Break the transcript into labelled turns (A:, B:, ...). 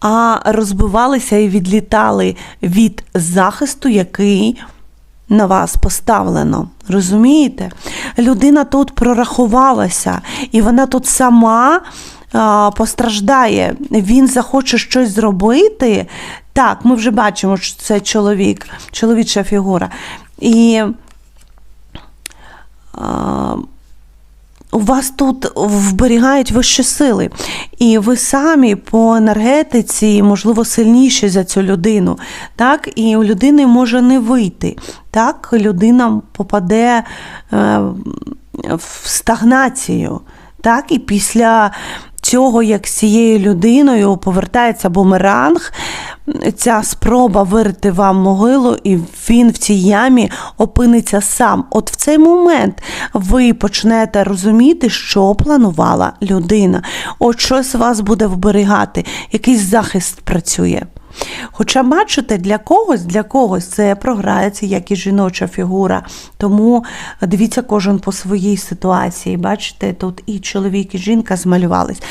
A: а розбивалися і відлітали від захисту, який на вас поставлено. Розумієте? Людина тут прорахувалася, і вона тут сама постраждає. Він захоче щось зробити. Так, ми вже бачимо, що це чоловік, чоловіча фігура. І а, вас тут вберігають вищі сили, і ви самі по енергетиці, можливо, сильніші за цю людину. Так? І у людини може не вийти. Так? Людина попаде е, в стагнацію. Так? І після цього, як з цією людиною повертається бумеранг, ця спроба вирити вам могилу, і він в цій ямі опиниться сам. От в цей момент ви почнете розуміти, що планувала людина. От щось вас буде вберігати, якийсь захист працює. Хоча, бачите, для когось, для когось це програється як і жіноча фігура. Тому дивіться кожен по своїй ситуації. Бачите, тут і чоловік, і жінка змалювались.